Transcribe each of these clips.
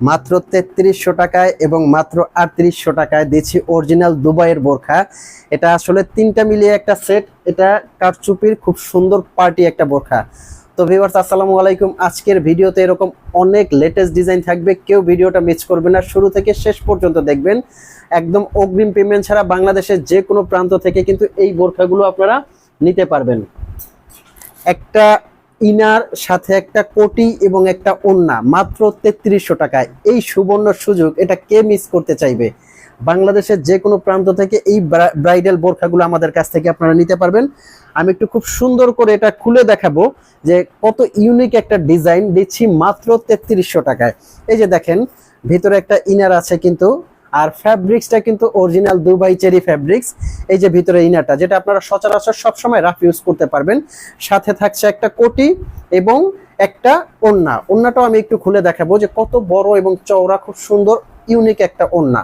মাত্র তেত্রিশশো টাকায় এবং মাত্র আটত্রিশশো টাকায় দিচ্ছি অরিজিনাল দুবাইয়ের বোরখা। এটা আসলে তিনটা মিলিয়ে একটা সেট এটা কারচুপির খুব সুন্দর পার্টি একটা বোরখা। তো ভিউয়ার্স আসসালামু আলাইকুম। আজকের ভিডিওতে এরকম অনেক লেটেস্ট ডিজাইন থাকবে, কেউ ভিডিওটা মিস করবে না। শুরু থেকে শেষ পর্যন্ত দেখবেন। একদম অগ্রিম পেমেন্ট ছাড়া বাংলাদেশের যে কোনো প্রান্ত থেকে কিন্তু এই বোরখাগুলো আপনারা নিতে পারবেন। একটা ইনার সাথে একটা কোটি এবং একটা ওন্না, মাত্র তেত্রিশশো টাকায়। এই সুবর্ণ সুযোগ, এটা কে মিস করতে চাইবে? বাংলাদেশের যে কোনো প্রান্ত থেকে এই ব্রাইডাল বোরখাগুলো আমাদের কাছ থেকে আপনারা নিতে পারবেন। আমি একটু খুব সুন্দর করে এটা খুলে দেখাবো যে কত ইউনিক একটা ডিজাইন দিচ্ছি মাত্র তেত্রিশশো টাকায়। এই যে দেখেন, ভিতরে একটা ইনার আছে কিন্তু আর ফ্যাব্রিক্সটা কিন্তু অরিজিনাল দুবাই চেরি ফ্যাব্রিক্স এই যে ভিতরে ইনারটা, যেটা আপনারা সচরাচর সবসময় রাফ ইউজ করতে পারবেন। সাথে থাকছে একটা কোটি এবং একটা ওন্না ওন্নাটাও আমি একটু খুলে দেখাবো যে কত বড় এবং চওড়া, খুব সুন্দর ইউনিক একটা ওন্না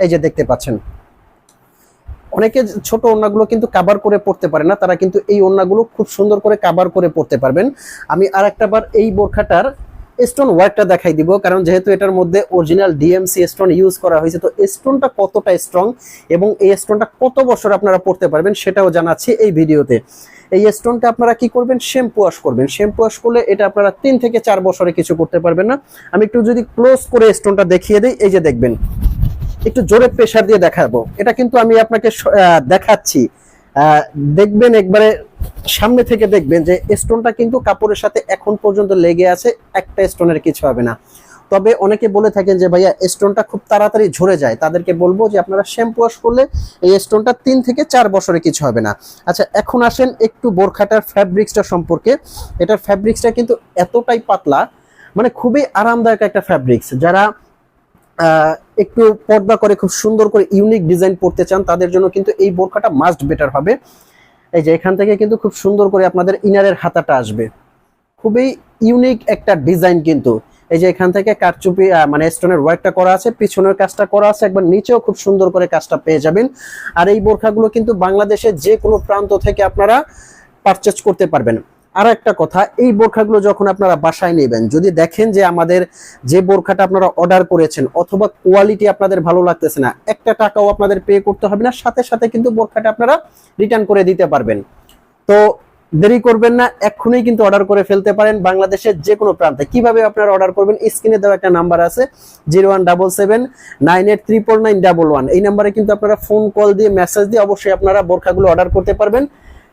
এই যে দেখতে পাচ্ছেন। অনেকে ছোট ওন্নাগুলো কিন্তু কাবার করে পড়তে পারে না, তারা কিন্তু এই ওন্নাগুলো খুব সুন্দর করে কাবার করে পড়তে পারবেন। আমি আর বার এই বোরখাটার স্টোন ওয়ার্কটা দেখাই দিব, কারণ যেহেতু এটার মধ্যে অরিজিনাল ডিএমসি স্টোন ইউজ করা হয়েছে, তো স্টোনটা কতটা স্ট্রং এবং এই স্টোনটা কত বছর আপনারা পড়তে পারবেন সেটাও জানাচ্ছি এই ভিডিওতে। এই স্টোনটা আপনারা কি করবেন? শ্যাম্পু ওয়াশ করবেন। শ্যাম্পু ওয়াশ করলে এটা আপনারা তিন থেকে চার বছরে কিছু করতে পারবেন না। আমি একটু যদি ক্লোজ করে স্টোনটা দেখিয়ে দিই, এই যে দেখবেন, একটু জোরে প্রেশার দিয়ে দেখাবো। এটা কিন্তু আমি আপনাকে দেখাচ্ছি। দেখবেন একবারে সামনে থেকে দেখবেন যে স্টোনটা কিন্তু কাপড়ের সাথে এখন পর্যন্ত লেগে আছে, একটা স্টোনের কিছু হবে না। তবে অনেকে বলে থাকেন যে, ভাইয়া স্টোনটা খুব তাড়াতাড়ি ঝরে যায়। তাদেরকে বলব যে, আপনারা শ্যাম্পু ওয়াশ করলে এই স্টোনটা তিন থেকে চার বছরে কিছু হবে না। আচ্ছা এখন আসেন একটু বোরখাটার ফ্যাব্রিক্সটা সম্পর্কে। এটার ফ্যাব্রিক্সটা কিন্তু এতটাই পাতলা মানে খুবই আরামদায়ক একটা ফ্যাব্রিক্স যারা একটু পর্দা করে, খুব সুন্দর করে ইউনিক ডিজাইন পড়তে চান, তাদের জন্য কিন্তু এই বোরখাটা মাস্ট বেটার হবে। এই যে এখান থেকে কিন্তু খুব সুন্দর করে আপনাদের ইনারের হাতাটা আসবে। খুবই ইউনিক একটা ডিজাইন কিন্তু। এই যে এখান থেকে কারচুপি মানে স্টোনের ওয়ার্কটা করা আছে, পিছনের কাজটা করা আছে, একবার নিচেও খুব সুন্দর করে কাজটা পেয়ে যাবেন। আর এই বোরখাগুলো কিন্তু বাংলাদেশের যে কোনো প্রান্ত থেকে আপনারা পারচেজ করতে পারবেন। আর একটা কথা, এই বোরখাগুলো যখন আপনারা বাসায় নেবেন, যদি দেখেন যে আমাদের যে বোরখাটা আপনারা অর্ডার করেছেন অথবা কোয়ালিটি আপনাদের ভালো লাগতেছে না, একটা টাকাও আপনাদের পে করতে হবে না, সাথে সাথে কিন্তু বোরখাটা আপনারা রিটার্ন করে দিতে পারবেন। তো দেরি করবেন না, এক্ষুনি কিন্তু অর্ডার করে ফেলতে পারেন বাংলাদেশের যে কোনো প্রান্তে। কীভাবে আপনারা অর্ডার করবেন? স্ক্রিনে দেওয়া একটা নাম্বার আছে zero one double seven nine eight triple nine double one এই নাম্বারে কিন্তু আপনারা ফোন কল দিয়ে মেসেজ দিয়ে অবশ্যই আপনারা বোরখাগুলো অর্ডার করতে পারবেন।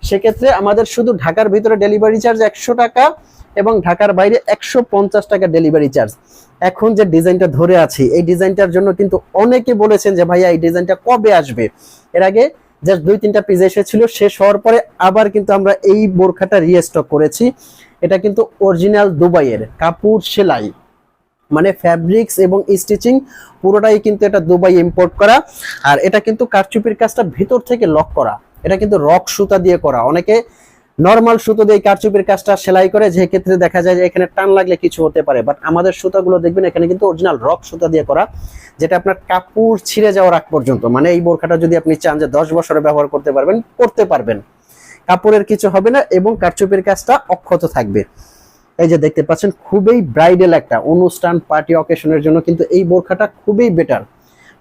সেক্ষেত্রে আমাদের শুধু ঢাকার ভিতরে ডেলিভারি চার্জ একশো টাকা এবং ঢাকার বাইরে একশো পঞ্চাশ টাকা ডেলিভারি চার্জ এখন যে ডিজাইনটা ধরে আছি, এই ডিজাইনটার জন্য কিন্তু অনেকে বলেছেন যে, ভাইয়া, এই ডিজাইনটা কবে আসবে? এর আগে জাস্ট দুই, তিনটা পিস এসেছিল, শেষ হওয়ার পরে আবার কিন্তু আমরা এই বোরখাটা রিস্টক করেছি। এটা কিন্তু অরিজিনাল দুবাইয়ের কাপড় সেলাই। মানে ফ্যাব্রিক্স এবং স্টিচিং পুরোটাই কিন্তু এটা দুবাই ইম্পোর্ট করা। আর এটা কিন্তু কারচুপির কাজটা ভিতর থেকে লক করা। এটা কিন্তু রক সুতা দিয়ে করা। অনেকে নর্মাল সুতো দিয়ে কারচুপির কাজটা সেলাই করে, যে ক্ষেত্রে দেখা যায় যে এখানে টান লাগলে কিছু হতে পারে। বাট আমাদের সুতাগুলো দেখবেন এখানে কিন্তু অরিজিনাল রক সুতা দিয়ে করা, যেটা আপনার কাপড় ছিঁড়ে যাওয়ার আগ পর্যন্ত। মানে এই বোরখাটা যদি আপনি চান যে দশ বছরে ব্যবহার করতে পারবেন করতে পারবেন। কাপড়ের কিছু হবে না এবং কারচুপির কাজটা অক্ষত থাকবে। এই যে দেখতে পাচ্ছেন, খুবই ব্রাইডাল একটা অনুষ্ঠান পার্টি অকেশনের জন্য কিন্তু এই বোরখাটা খুবই বেটার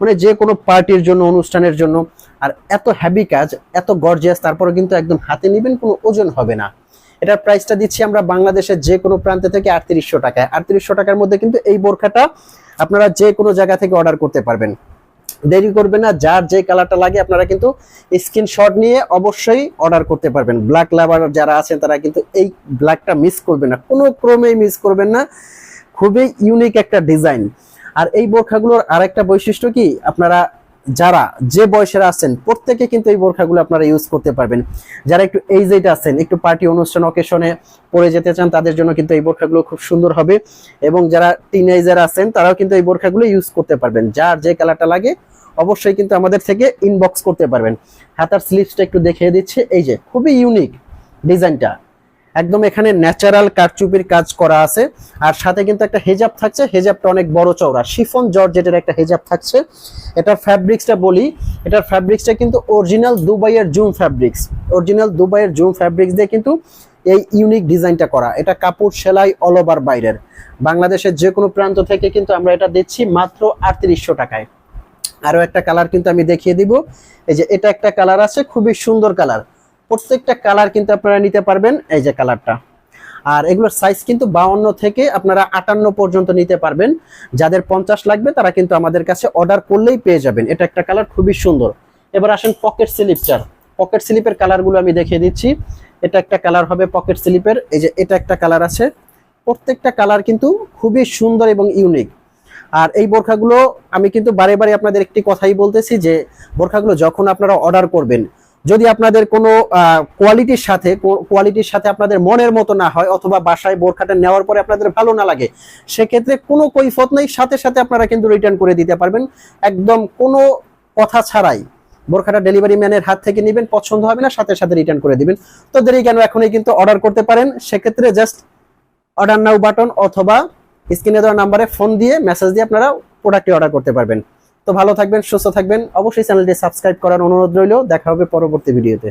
মানে যে কোনো পার্টির জন্য, অনুষ্ঠানের জন্য। আর এত হ্যাভি কাজ, এত গর্জিয়াস তারপরে কিন্তু একদম হাতে নেবেন, কোনো ওজন হবে না। এটার প্রাইসটা দিচ্ছি আমরা বাংলাদেশের যে কোনো প্রান্ত থেকে আটত্রিশশো টাকায়। আটত্রিশশো টাকার মধ্যে কিন্তু এই বোরখাটা আপনারা যে কোনো জায়গা থেকে অর্ডার করতে পারবেন। দেরি করবেন না, যার যে কালারটা লাগে আপনারা কিন্তু স্ক্রিনশট নিয়ে অবশ্যই অর্ডার করতে পারবেন। ব্ল্যাক লাভার যারা আছেন, তারা কিন্তু এই ব্ল্যাকটা মিস করবেন না। কোনো ক্রমেই মিস করবেন না। খুবই ইউনিক একটা ডিজাইন আর এই বোরখাগুলোর আরেকটা বৈশিষ্ট্য কি? আপনারা যারা যে বয়সের আছেন, প্রত্যেকে কিন্তু এই বোরখাগুলো আপনারা ইউজ করতে পারবেন। যারা একটু এইজেড আছেন, একটু পার্টি অনুষ্ঠান অকেশনে পরে যেতে চান, তাদের জন্য কিন্তু এই বোরখাগুলো খুব সুন্দর হবে। এবং যারা টিনেজার আছেন, তারাও কিন্তু এই বোরখাগুলো ইউজ করতে পারবেন। যার যে কালারটা লাগে, অবশ্যই কিন্তু আমাদের থেকে ইনবক্স করতে পারবেন। হাতার স্লিপসটা একটু দেখিয়ে দিচ্ছে। এই যে, খুবই ইউনিক ডিজাইনটা একদম এখানে ন্যাচারাল কারচুপির কাজ করা আছে। আর সাথে কিন্তু একটা হেজাব থাকছে, হেজাবটা অনেক বড় চওড়া। শিফন জর্জেটের একটা হেজাব থাকছে। এটার ফ্যাব্রিক্সটা বলি এটার ফ্যাব্রিক্সটা কিন্তু অরিজিনাল দুবাইয়ের জুম ফ্যাব্রিক্স অরিজিনাল দুবাইয়ের জুম ফ্যাব্রিক্স দিয়ে কিন্তু এই ইউনিক ডিজাইনটা করা। এটা কাপড় সেলাই অল ওভার বাইরের। বাংলাদেশের যে কোনো প্রান্ত থেকে কিন্তু আমরা এটা দিচ্ছি মাত্র আটত্রিশশো টাকায়। আরও একটা কালার কিন্তু আমি দেখিয়ে দিব। এই যে এটা একটা কালার আছে, খুবই সুন্দর কালার প্রত্যেকটা কালার কিন্তু আপনারা নিতে পারবেন, এই যে কালারটা। আর এগুলোর সাইজ কিন্তু বাউন্ন থেকে আপনারা আটান্ন পর্যন্ত নিতে পারবেন। যাদের পঞ্চাশ লাগবে, তারা কিন্তু আমাদের কাছে অর্ডার করলেই পেয়ে যাবেন। এটা একটা কালার খুবই সুন্দর। এবার আসেন পকেট স্লিপটার পকেট স্লিপের কালারগুলো আমি দেখিয়ে দিচ্ছি। এটা একটা কালার হবে পকেট স্লিপের এই যে এটা একটা কালার আছে। প্রত্যেকটা কালার কিন্তু খুবই সুন্দর এবং ইউনিক আর এই বোরখাগুলো আমি কিন্তু বারে বারে আপনাদের একটি কথাই বলতেছি যে, বোরখাগুলো যখন আপনারা অর্ডার করবেন যদি আপনাদের কোনো কোয়ালিটির সাথে কোয়ালিটির সাথে আপনাদের মনের মতো না হয় অথবা বাসায় বোরখাটা নেওয়ার পরে আপনাদের ভালো না লাগে, সেক্ষেত্রে কোনো কৈফত নেই। সাথে সাথে আপনারা কিন্তু রিটার্ন করে দিতে পারবেন। একদম কোনো কথা ছাড়াই বোরখাটা ডেলিভারি ম্যানের হাত থেকে নেবেন, পছন্দ হবে না, সাথে সাথে রিটার্ন করে দিবেন। তো দেরি কেন এখনই কিন্তু অর্ডার করতে পারেন। সেক্ষেত্রে জাস্ট অর্ডার নাও বাটন অথবা স্ক্রিনে দেওয়া নাম্বারে ফোন দিয়ে মেসেজ দিয়ে আপনারা প্রোডাক্টটি অর্ডার করতে পারবেন। তো ভালো থাকবেন, সুস্থ থাকবেন। অবশ্যই চ্যানেলটি সাবস্ক্রাইব করার অনুরোধ রইল। দেখা হবে পরবর্তী ভিডিওতে।